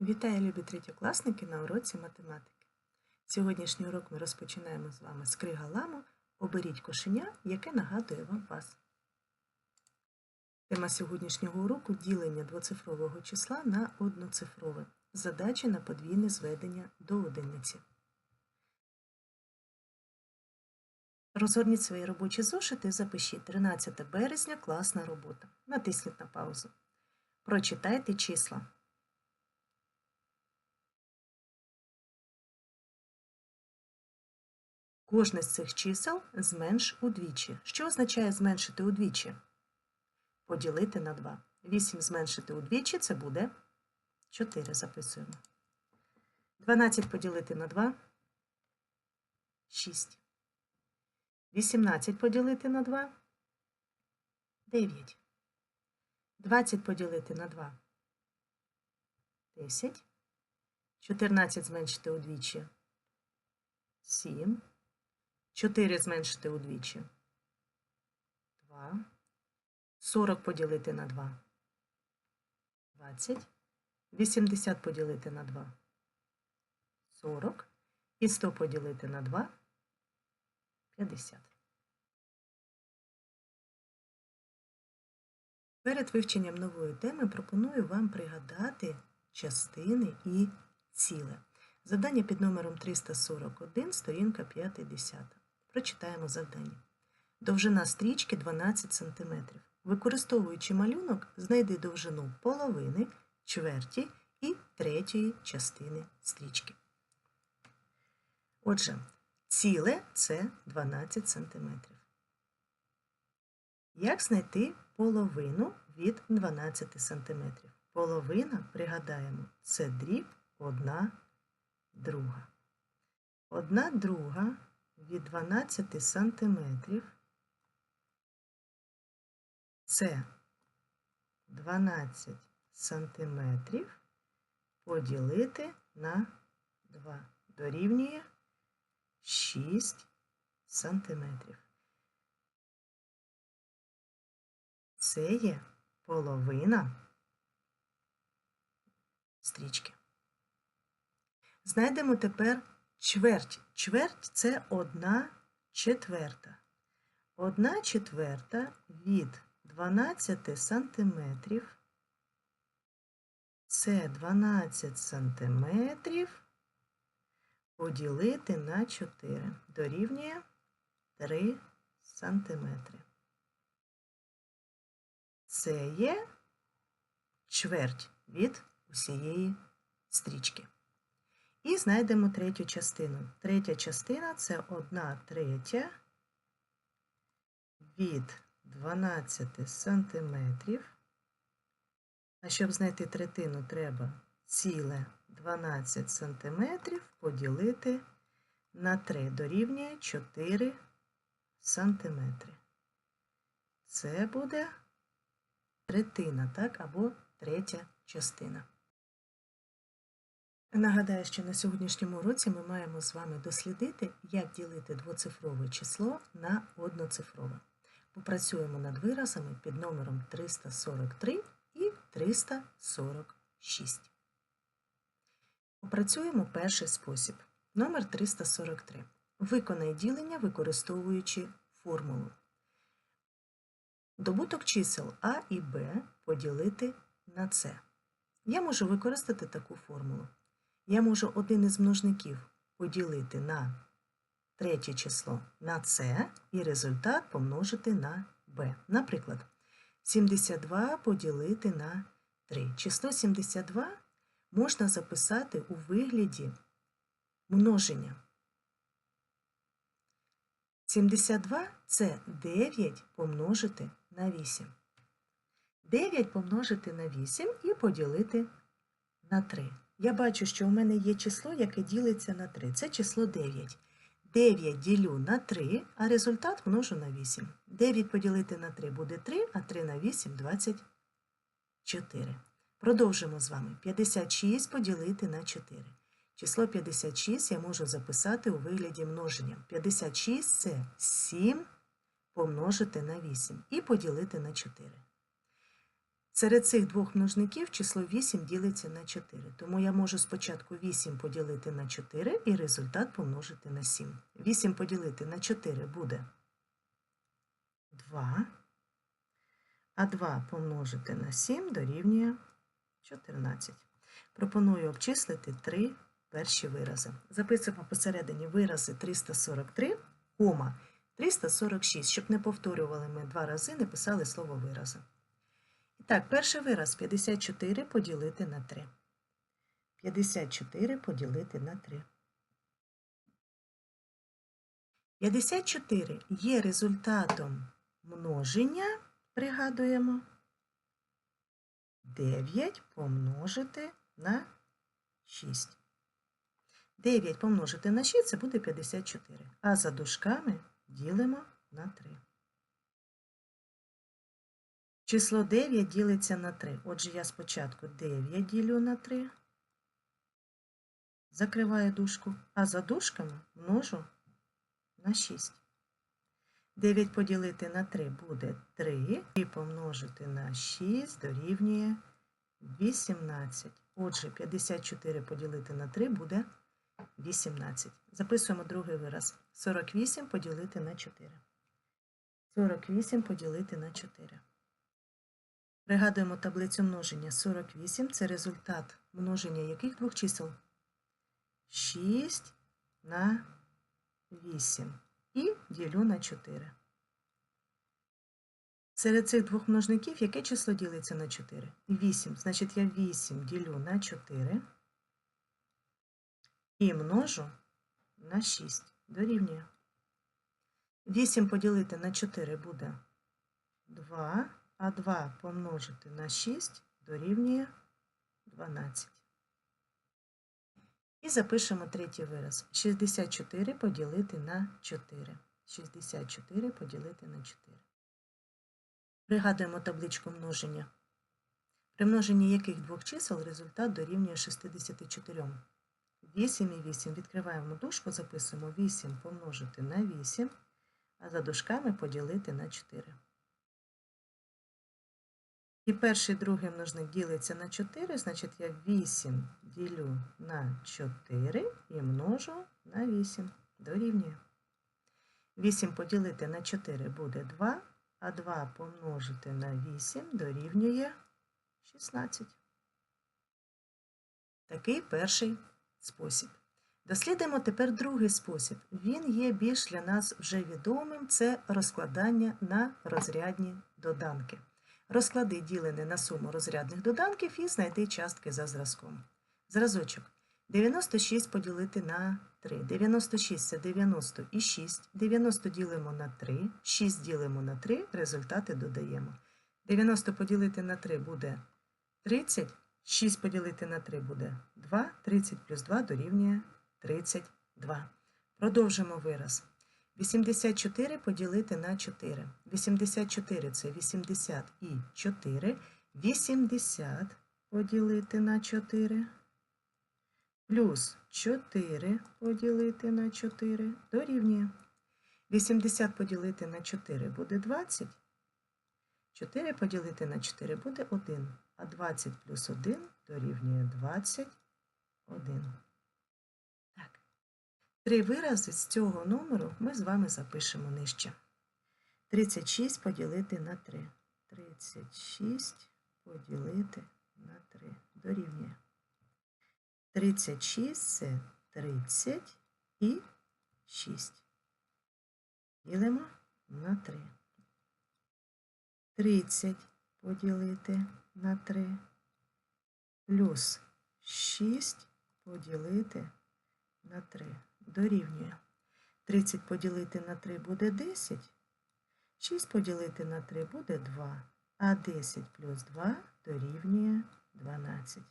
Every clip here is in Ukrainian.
Вітаю, любі третьокласники на уроці математики. Сьогоднішній урок ми розпочинаємо з вами з кригаламу Оберіть кошеня, яке нагадує вам вас. Тема сьогоднішнього уроку ділення двоцифрового числа на одноцифрове. Задача на подвійне зведення до одиниці. Розгорніть свої робочі зошити запишіть 13 березня класна робота. Натисніть на паузу. Прочитайте числа. Кожне з цих чисел зменш удвічі. Що означає зменшити удвічі? Поділити на 2. 8 зменшити удвічі це буде 4. Записуємо. 12 поділити на 2 6. 18 поділити на 2 9. 20 поділити на 2 10. 14 зменшити удвічі 7. 4 зменшити удвічі. 2. 40 поділити на 2. 20. 80 поділити на 2. 40. І 100 поділити на 2. 50. Перед вивченням нової теми пропоную вам пригадати частини і ціле. Завдання під номером 341, сторінка 50. Прочитаємо завдання. Довжина стрічки 12 см. Використовуючи малюнок, знайди довжину половини, чверті і третьої частини стрічки. Отже, ціле це 12 см. Як знайти половину від 12 см? Половина, пригадаємо, це дріб 1 друга. 1 друга від 12 сантиметрів це 12 сантиметрів поділити на 2 дорівнює 6 сантиметрів. Це є половина стрічки. Знайдемо тепер чверть. Чверть це одна четверта. Одна четверта від 12 сантиметрів. Це 12 сантиметрів поділити на 4. Дорівнює 3 сантиметри. Це є чверть від усієї стрічки. І знайдемо третю частину. Третя частина це 1 третя від 12 сантиметрів. А щоб знайти третину, треба ціле 12 сантиметрів поділити на 3 дорівнює 4 сантиметри. Це буде третина, так, або третя частина. Нагадаю, що на сьогоднішньому уроці ми маємо з вами дослідити, як ділити двоцифрове число на одноцифрове. Попрацюємо над виразами під номером 343 і 346. Попрацюємо перший спосіб. Номер 343. Виконай ділення, використовуючи формулу. Добуток чисел А і Б поділити на С. Я можу використати таку формулу. Я можу один із множників поділити на третє число на С і результат помножити на b. Наприклад, 72 поділити на 3. Число 72 можна записати у вигляді множення. 72 це 9 помножити на 8. 9 помножити на 8 і поділити на 3. Я бачу, що у мене є число, яке ділиться на 3. Це число 9. 9 ділю на 3, а результат множу на 8. 9 поділити на 3 буде 3, а 3 на 8 24. Продовжимо з вами. 56 поділити на 4. Число 56 я можу записати у вигляді множення. 56 це 7 помножити на 8 і поділити на 4. Серед цих двох множників число 8 ділиться на 4. Тому я можу спочатку 8 поділити на 4 і результат помножити на 7. 8 поділити на 4 буде 2. А 2 помножити на 7 дорівнює 14. Пропоную обчислити три перші вирази. Записуємо посередині вирази 343, кома 346, щоб не повторювали ми два рази, не писали слово вирази. Так, перший вираз 54 поділити на 3. 54 поділити на 3. 54 є результатом множення, пригадуємо, 9 помножити на 6. 9 помножити на 6 це буде 54. А за дужками ділимо на 3. Число 9 ділиться на 3. Отже, я спочатку 9 ділю на 3. Закриваю дужку, а за дужками множу на 6. 9 поділити на 3 буде 3. І помножити на 6 дорівнює 18. Отже, 54 поділити на 3 буде 18. Записуємо другий вираз. 48 поділити на 4. 48 поділити на 4. Пригадуємо таблицю множення. 48 – це результат множення яких двох чисел? 6 на 8. І ділю на 4. Серед цих двох множників яке число ділиться на 4? 8. Значить, я 8 ділю на 4 і множу на 6. Дорівнює. 8 поділити на 4 буде 2, а 2 помножити на 6 дорівнює 12. І запишемо третій вираз. 64 поділити на 4. 64 поділити на 4. Пригадуємо табличку множення. При множенні яких двох чисел результат дорівнює 64. 8 і 8. Відкриваємо дужку, записуємо 8 помножити на 8, а за дужками поділити на 4. І перший і другий множник ділиться на 4, значить я 8 ділю на 4 і множу на 8. Дорівнює. 8 поділити на 4 буде 2, а 2 помножити на 8 дорівнює 16. Такий перший спосіб. Дослідимо тепер другий спосіб. Він є більш для нас вже відомим це розкладання на розрядні доданки. Розклади ділене на суму розрядних доданків і знайти частки за зразком. Зразочок. 96 поділити на 3. 96 це 90 і 6. 90 ділимо на 3, 6 ділимо на 3, результати додаємо. 90 поділити на 3 буде 30, 6 поділити на 3 буде 2, 30 плюс 2 дорівнює 32. Продовжимо вираз. 84 поділити на 4. 84 це 80 і 4. 80 поділити на 4. Плюс 4 поділити на 4 дорівнює. 80 поділити на 4 буде 20. 4 поділити на 4 буде 1. А 20 плюс 1 дорівнює 21. Три вирази з цього номеру ми з вами запишемо нижче. 36 поділити на 3. 36 поділити на 3. Дорівнює. 36 це 30 і 6. Ділимо на 3. 30 поділити на 3. Плюс 6 поділити на 3. Дорівнює. 30 поділити на 3 буде 10. 6 поділити на 3 буде 2. А 10 плюс 2 дорівнює 12.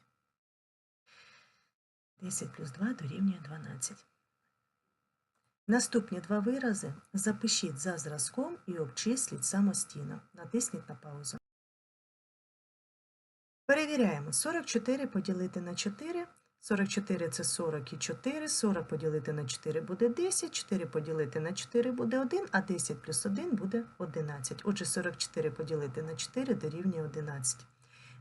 10 плюс 2 дорівнює 12. Наступні два вирази запишіть за зразком і обчисліть самостійно. Натисніть на паузу. Перевіряємо. 44 поділити на 4. 44 це 40 і 4. 40 поділити на 4 буде 10. 4 поділити на 4 буде 1, а 10 плюс 1 буде 11. Отже, 44 поділити на 4 дорівнює 11.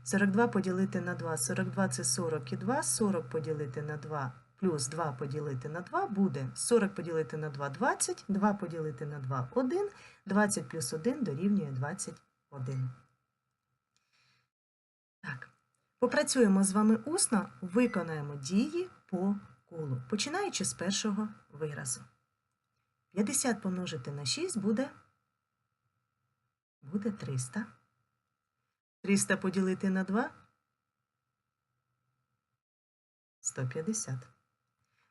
42 поділити на 2. 42 це 40 і 2. 40 поділити на 2 плюс 2 поділити на 2 буде 40 поділити на 2 – 20, 2 поділити на 2 – 1, 20 плюс 1 дорівнює 21. Так, попрацюємо з вами усно, виконаємо дії по колу, починаючи з першого виразу. 50 помножити на 6 буде, буде 300. 300 поділити на 2 – 150.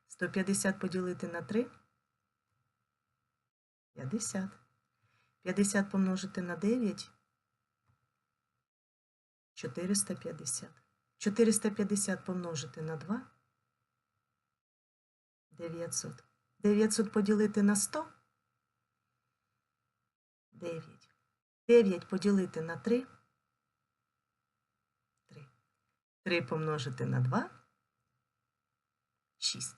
150 поділити на 3 – 50. 50 помножити на 9 – 450. 450 помножити на 2 – 900. 900 поділити на 100 – 9. 9 поділити на 3 – 3. 3 помножити на 2 – 6.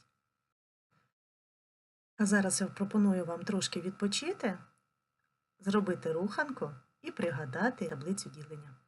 А зараз я пропоную вам трошки відпочити, зробити руханку і пригадати таблицю ділення.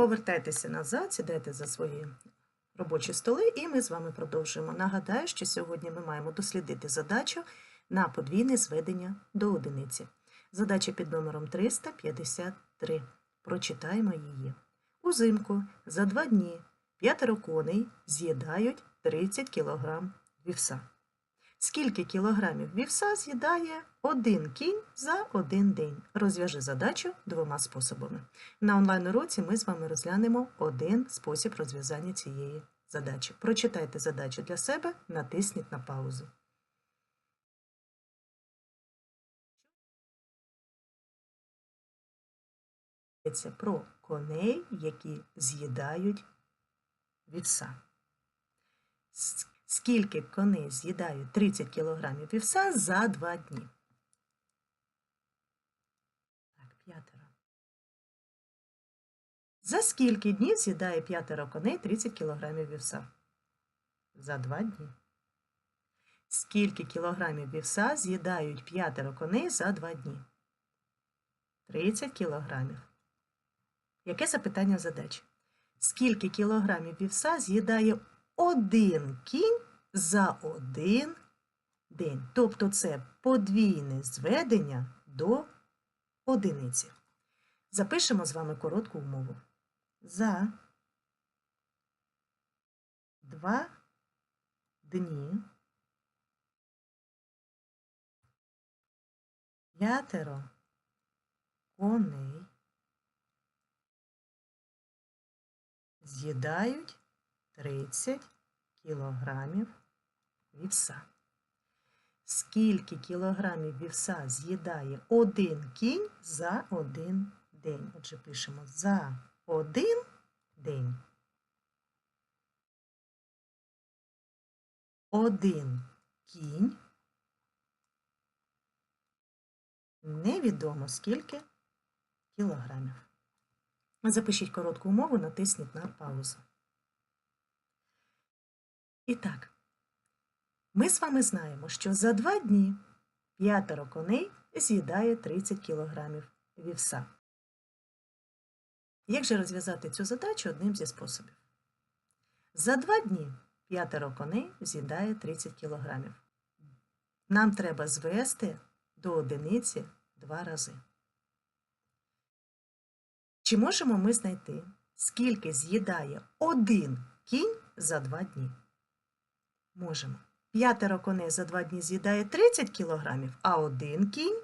Повертайтеся назад, сідайте за свої робочі столи, і ми з вами продовжуємо. Нагадаю, що сьогодні ми маємо дослідити задачу на подвійне зведення до одиниці. Задача під номером 353. Прочитаємо її. Узимку за два дні п'ятеро коней з'їдають 30 кг вівса. Скільки кілограмів вівса з'їдає один кінь за один день? Розв'яжи задачу двома способами. На онлайн-уроці ми з вами розглянемо один спосіб розв'язання цієї задачі. Прочитайте задачу для себе, натисніть на паузу. Йдеться про коней, які з'їдають вівса. Скільки коней з'їдають 30 кг вівса за два дні? Так, п'ятеро. За скільки днів з'їдає п'ятеро коней 30 кг вівса? За два дні. Скільки кілограмів вівса з'їдають п'ятеро коней за два дні? 30 кілограмів. Яке запитання задачі? Скільки кілограмів вівса з'їдає один кінь за один день? Тобто це подвійне зведення до одиниці. Запишемо з вами коротку умову. За два дні п'ятеро коней з'їдають 30 кілограмів вівса. скільки кілограмів вівса з'їдає один кінь за один день. Отже, пишемо за один день. Один кінь. Невідомо скільки кілограмів. Запишіть коротку умову, натисніть на паузу. І так, ми з вами знаємо, що за два дні п'ятеро коней з'їдає 30 кілограмів вівса. Як же розв'язати цю задачу одним зі способів? За два дні п'ятеро коней з'їдає 30 кілограмів. Нам треба звести до одиниці два рази. Чи можемо ми знайти, скільки з'їдає один кінь за два дні? Можемо. П'ятеро коней за два дні з'їдає 30 кілограмів, а один кінь.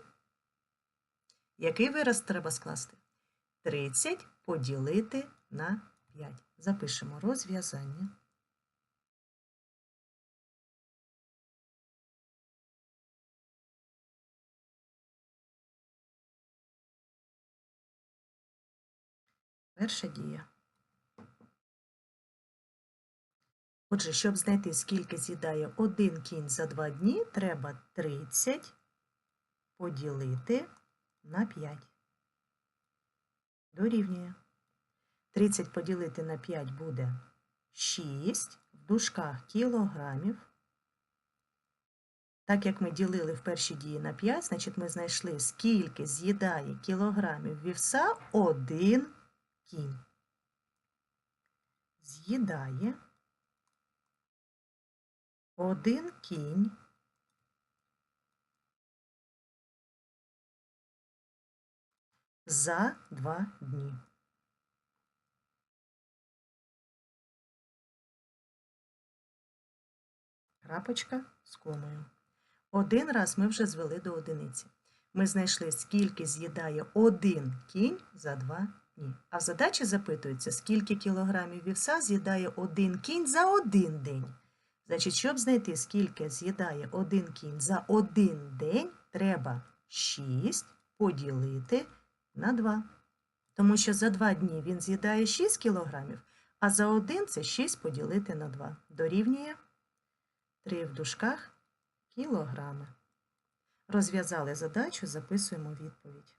Який вираз треба скласти? 30 поділити на 5. Запишемо розв'язання. Перша дія. Отже, щоб знайти, скільки з'їдає один кінь за два дні, треба 30 поділити на 5. Дорівнює. 30 поділити на 5 буде 6 в дужках кілограмів. Так як ми ділили в першій дії на 5, значить ми знайшли, скільки з'їдає кілограмів вівса один кінь. З'їдає один кінь за два дні. Крапочка з комою. Один раз ми вже звели до одиниці. Ми знайшли, скільки з'їдає один кінь за два дні. А в задачі запитується, скільки кілограмів вівса з'їдає один кінь за один день. Значить, щоб знайти, скільки з'їдає один кінь за один день, треба 6 поділити на 2. Тому що за 2 дні він з'їдає 6 кілограмів, а за один це 6 поділити на 2. Дорівнює 3 в дужках кілограми. Розв'язали задачу, записуємо відповідь.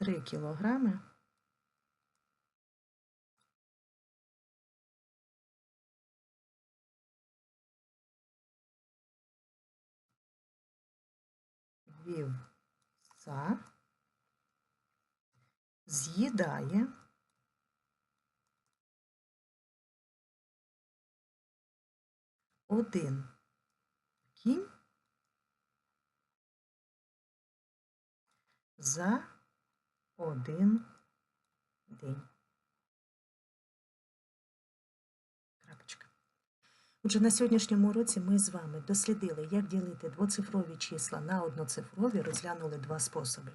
Три кілограми. Вівса з'їдає. Один кінь. За один день. Отже, на сьогоднішньому уроці ми з вами дослідили, як ділити двоцифрові числа на одноцифрові, розглянули два способи.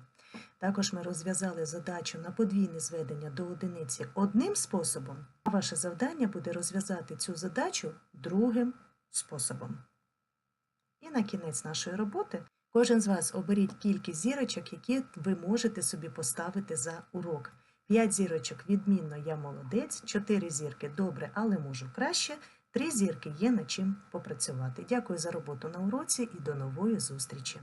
Також ми розв'язали задачу на подвійне зведення до одиниці одним способом, а ваше завдання буде розв'язати цю задачу другим способом. І на кінець нашої роботи кожен з вас оберіть кількість зірочок, які ви можете собі поставити за урок. 5 зірочок відмінно я молодець, 4 зірки добре, але можу краще. 3 зірки є над чим попрацювати. Дякую за роботу на уроці і до нової зустрічі!